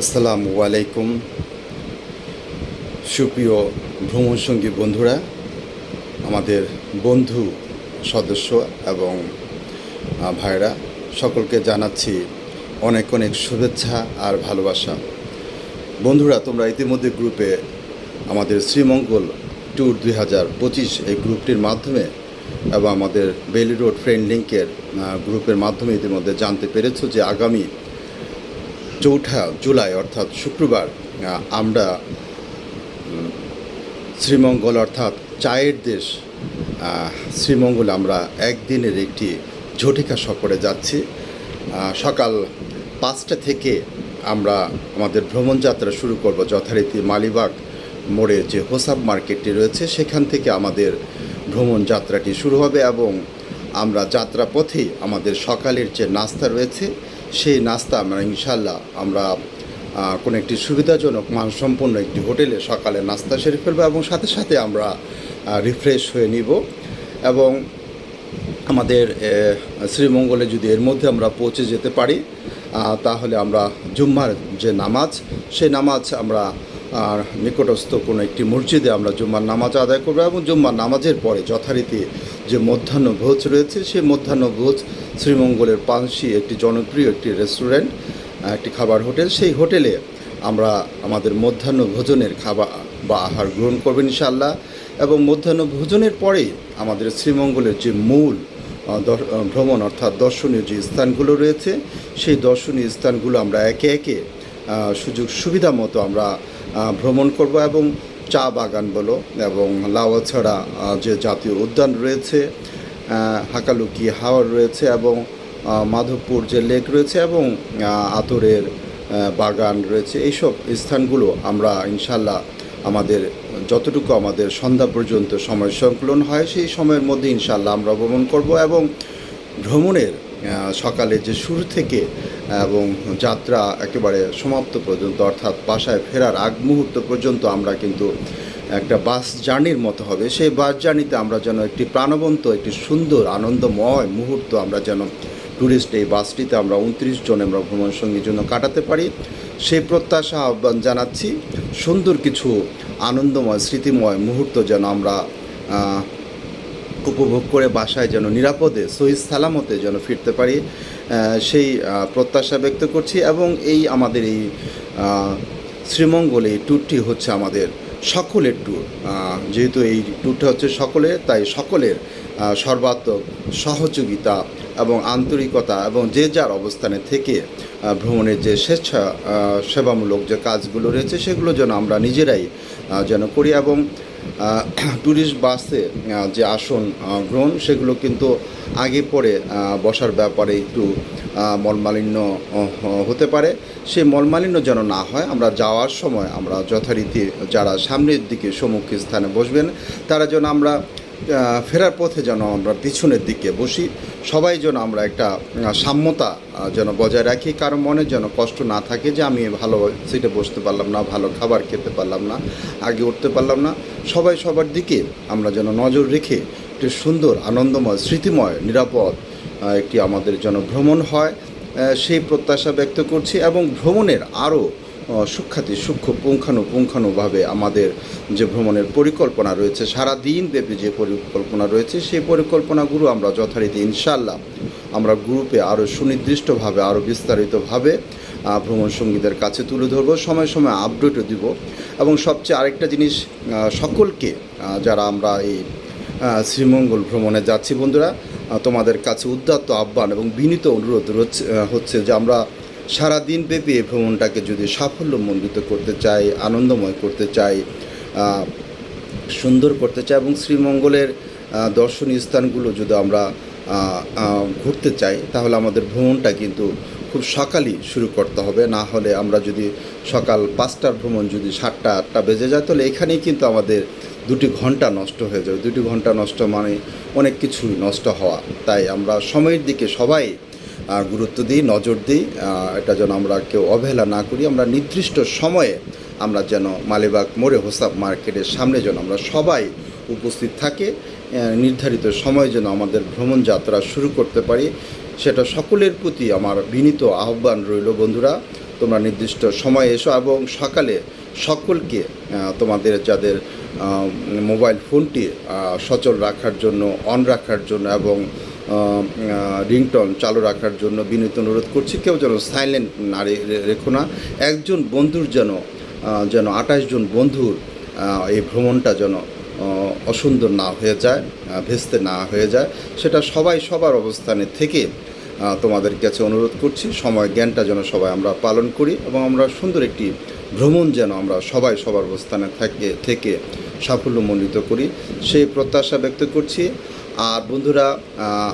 আসসালামু আলাইকুম। সুপ্রিয় ভ্রমণসঙ্গী বন্ধুরা, আমাদের বন্ধু সদস্য এবং ভাইরা সকলকে জানাচ্ছি অনেক অনেক শুভেচ্ছা আর ভালোবাসা। বন্ধুরা, তোমরা ইতিমধ্যে গ্রুপে আমাদের শ্রীমঙ্গল ট্যুর দুই হাজার পঁচিশ এই গ্রুপটির মাধ্যমে এবং আমাদের বেলি রোড ফ্রেন্ড লিঙ্কের গ্রুপের মাধ্যমে ইতিমধ্যে জানতে পেরেছ যে আগামী চৌঠা জুলাই অর্থাৎ শুক্রবার আমরা শ্রীমঙ্গল অর্থাৎ চায়ের দেশ শ্রীমঙ্গল আমরা একদিনের একটি ঝটিকা সফরে যাচ্ছি। সকাল পাঁচটা থেকে আমরা আমাদের ভ্রমণ যাত্রা শুরু করব যথারীতি মালিবাগ মোড়ে যে হোসাব মার্কেটটি রয়েছে, সেখান থেকে আমাদের ভ্রমণ যাত্রাটি শুরু হবে এবং আমরা যাত্রা পথেই আমাদের সকালের যে নাস্তা রয়েছে সেই নাস্তা আমরা ইনশাল্লাহ আমরা কোনো একটি সুবিধাজনক মানসম্পন্ন একটি হোটেলে সকালে নাস্তা সেরে ফেলব এবং সাথে সাথে আমরা রিফ্রেশ হয়ে নিব এবং আমাদের শ্রীমঙ্গলে যদি এর মধ্যে আমরা পৌঁছে যেতে পারি তাহলে আমরা জুম্মার যে নামাজ, সেই নামাজ আমরা আর নিকটস্থ কোনো একটি মসজিদে আমরা জুম্মার নামাজ আদায় করব এবং জুম্মার নামাজের পরে যথারীতি যে মধ্যাহ্ন ভোজ রয়েছে, সেই মধ্যাহ্ন ভোজ শ্রীমঙ্গলের পানসি একটি জনপ্রিয় একটি রেস্টুরেন্ট একটি খাবার হোটেল। সেই হোটেলে আমরা আমাদের মধ্যাহ্ন ভোজনের খাবার বা আহার গ্রহণ করবেন ইনশাআল্লাহ এবং মধ্যাহ্ন ভোজনের পরেই আমাদের শ্রীমঙ্গলের যে মূল ভ্রমণ অর্থাৎ দর্শনীয় যে স্থানগুলো রয়েছে, সেই দর্শনীয় স্থানগুলো আমরা একে একে সুযোগ সুবিধা মতো আমরা ভ্রমণ করব এবং চা বাগান বলো এবং লাওয়াছড়া যে জাতীয় উদ্যান রয়েছে হাকালুকি হাওয়ার রয়েছে এবং মাধবপুর যে লেক রয়েছে এবং আতরের বাগান রয়েছে। এইসব স্থানগুলো আমরা ইনশাল্লাহ আমাদের, যতটুকু আমাদের সন্ধ্যা পর্যন্ত সময় সংকলন হয়, সেই সময়ের মধ্যে ইনশাল্লাহ আমরা ভ্রমণ করব এবং ভ্রমণের সকালে যে শুরু থেকে, এবং যাত্রা একেবারে সমাপ্ত পর্যন্ত, অর্থাৎ বাসায় ফেরার আগ মুহূর্ত পর্যন্ত আমরা কিন্তু একটা বাস জার্নির মতো হবে। সেই বাস জার্নিতে আমরা যেন একটি প্রাণবন্ত, একটি সুন্দর, আনন্দময় মুহূর্ত আমরা যেন ট্যুরিস্ট এই বাসটিতে আমরা উনত্রিশ জন আমরা ভ্রমণ সঙ্গীর জন্য কাটাতে পারি। সেই প্রত্যাশা আহ্বান জানাচ্ছি, সুন্দর কিছু আনন্দময়, স্মৃতিময় মুহূর্ত যেন আমরা উপভোগ করে বাসায় যেন নিরাপদে, সহি সালামতে যেন ফিরতে পারি সেই প্রত্যাশা ব্যক্ত করছি এবং এই আমাদের এই শ্রীমঙ্গল এই ট্যুরটি হচ্ছে আমাদের সকলের ট্যুর যেহেতু এই ট্যুরটা হচ্ছে সকলের, তাই সকলের সর্বাত্মক সহযোগিতা এবং আন্তরিকতা এবং যে যার অবস্থানে থেকে ভ্রমণের যে স্বেচ্ছা সেবামূলক যে কাজগুলো রয়েছে সেগুলো যেন আমরা নিজেরাই যেন করি এবং ট্যুরিস্ট বাসে যে আসন গ্রহণ, সেগুলো কিন্তু আগে পরে বসার ব্যাপারে একটু মলমালিন্য হতে পারে। সেই মলমালিন্য যেন না হয়, আমরা যাওয়ার সময় আমরা যথারীতি যারা সামনের দিকে সম্মুখীন স্থানে বসবেন, তারা যেন আমরা ফেরার পথে যেন আমরা পিছনের দিকে বসি, সবাই যেন আমরা একটা সাম্যতা যেন বজায় রাখি, কারও মনে যেন কষ্ট না থাকে যে আমি ভালো সিটে বসতে পারলাম না, ভালো খাবার খেতে পারলাম না, আগে উঠতে পারলাম না। সবাই সবার দিকে আমরা যেন নজর রেখে একটি সুন্দর, আনন্দময়, স্মৃতিময়, নিরাপদ একটি আমাদের যেন ভ্রমণ হয়। সেই প্রত্যাশা ব্যক্ত করছি এবং ভ্রমণের আরও সুখ্যাতি, সূক্ষ্ম পুঙ্খানুপুঙ্খানুভাবে আমাদের যে ভ্রমণের পরিকল্পনা রয়েছে, সারা দিন ব্যাপী যে পরিকল্পনা রয়েছে, সেই পরিকল্পনাগুলো আমরা যথারীতি ইনশাল্লাহ আমরা গ্রুপে আরও সুনির্দিষ্টভাবে, আরও বিস্তারিতভাবে ভ্রমণ সঙ্গীদের কাছে তুলে ধরবো, সময় সময় আপডেটও দিব। এবং সবচেয়ে আরেকটা জিনিস সকলকে যারা আমরা এই শ্রীমঙ্গল ভ্রমণে যাচ্ছি বন্ধুরা তোমাদের কাছে উদ্যত্ত আহ্বান এবং বিনীত অনুরোধ হচ্ছে যে আমরা সারা দিন ব্যাপী এই ভ্রমণটাকে যদি সাফল্যমণ্ডিত করতে চাই, আনন্দময় করতে চাই সুন্দর করতে চাই এবং শ্রীমঙ্গলের দর্শনীয় স্থানগুলো যদি আমরা ঘুরতে চাই, তাহলে আমাদের ভ্রমণটা কিন্তু খুব সকালই শুরু করতে হবে। না হলে আমরা যদি সকাল পাঁচটার ভ্রমণ যদি সাতটা, আটটা বেজে যায়, তাহলে এখানেই কিন্তু আমাদের দুটি ঘণ্টা নষ্ট হয়ে যাবে। দুটি ঘণ্টা নষ্ট মানে অনেক কিছুই নষ্ট হওয়া। তাই আমরা সময়ের দিকে সবাই গুরুত্ব দিই, নজর দিই এটা যেন আমরা কেউ অবহেলা না করি, আমরা নির্দিষ্ট সময়ে আমরা যেন মালিবাগ মোড়ে হোসাব মার্কেটের সামনে যেন আমরা সবাই উপস্থিত থাকে নির্ধারিত সময় যেন আমাদের ভ্রমণ যাত্রা শুরু করতে পারি, সেটা সকলের প্রতি আমার বিনীত আহ্বান রইল বন্ধুরা। তোমরা নির্দিষ্ট সময়ে এসো এবং সকালে সকলকে তোমাদের যাদের মোবাইল ফোনটি সচল রাখার জন্য, অন রাখার জন্য এবং রিংটন চালু রাখার জন্য বিনীত অনুরোধ করছি, কেউ যেন সাইলেন্ট না রেখো না। একজন বন্ধুর যেন যেন আঠাশ জন বন্ধুর এই ভ্রমণটা যেন অসুন্দর না হয়ে যায় ভেস্তে না হয়ে যায়, সেটা সবাই সবার অবস্থানে থেকে তোমাদের কাছে অনুরোধ করছি, সময় জ্ঞানটা যেন সবাই আমরা পালন করি এবং আমরা সুন্দর একটি ভ্রমণ যেন আমরা সবাই সবার অবস্থানে থাকে, থেকে সাফল্যমণ্ডিত করি। সেই প্রত্যাশা ব্যক্ত করছি। আর বন্ধুরা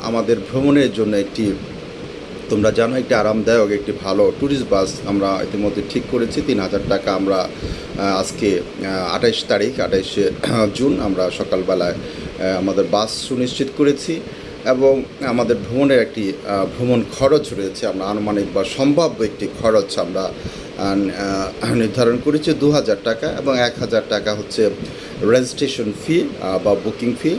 আমাদের ভ্রমণের জন্য একটি, তোমরা জানো, একটি আরামদায়ক, একটি ভালো ট্যুরিস্ট বাস আমরা ইতিমধ্যে ঠিক করেছি। তিন হাজার টাকা আমরা আজকে আঠাইশ তারিখ, আঠাইশে জুন আমরা সকালবেলায় আমাদের বাস সুনিশ্চিত করেছি এবং আমাদের ভ্রমণের একটি ভ্রমণ খরচ রয়েছে। আমরা আনুমানিক বা সম্ভাব্য একটি খরচ আমরা নির্ধারণ করেছি দু হাজার টাকা এবং এক হাজার টাকা হচ্ছে রেজিস্ট্রেশন ফি বা বুকিং ফি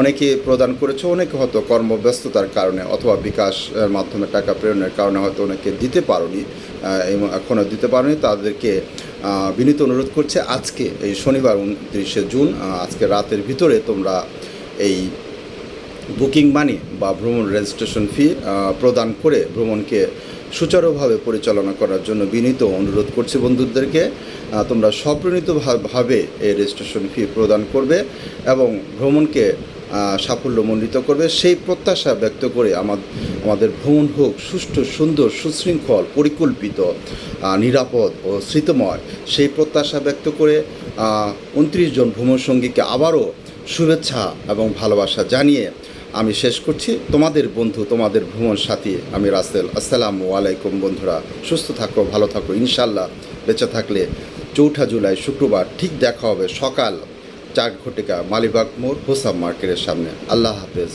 অনেকে প্রদান করেছে, অনেকে হয়তো কর্মব্যস্ততার কারণে অথবা বিকাশের মাধ্যমে টাকা প্রেরণের কারণে হয়তো অনেকে দিতে পারোনি এখনও দিতে পারেনি। তাদেরকে বিনীত অনুরোধ করছে, আজকে এই শনিবার উনত্রিশে জুন আজকে রাতের ভিতরে তোমরা এই বুকিং মানি বা ভ্রমণ রেজিস্ট্রেশন ফি প্রদান করে ভ্রমণকে সুচারুভাবে পরিচালনা করার জন্য বিনীত অনুরোধ করছি বন্ধুদেরকে। তোমরা স্বপ্রণীতভাবে এই রেজিস্ট্রেশন ফি প্রদান করবে এবং ভ্রমণকে সাফল্যমণ্ডিত করবে। সেই প্রত্যাশা ব্যক্ত করে আমাদের ভ্রমণ হোক সুষ্ঠু, সুন্দর, সুশৃঙ্খল, পরিকল্পিত নিরাপদ ও স্মৃতময়। সেই প্রত্যাশা ব্যক্ত করে উনত্রিশ জন ভ্রমণ সঙ্গীকে আবারও শুভেচ্ছা এবং ভালোবাসা জানিয়ে আমি শেষ করছি। তোমাদের বন্ধু, তোমাদের ভ্রমণ সাথী, আমি রাসেল। আসসালাম আলাইকুম বন্ধুরা। সুস্থ থাকো, ভালো থাকো। ইনশাল্লাহ বেঁচে থাকলে চৌঠা জুলাই, শুক্রবার ঠিক দেখা হবে সকাল চার ঘটিকা মালিবাগ মোড়, হোসাম মার্কেটের সামনে। আল্লাহ হাফেজ।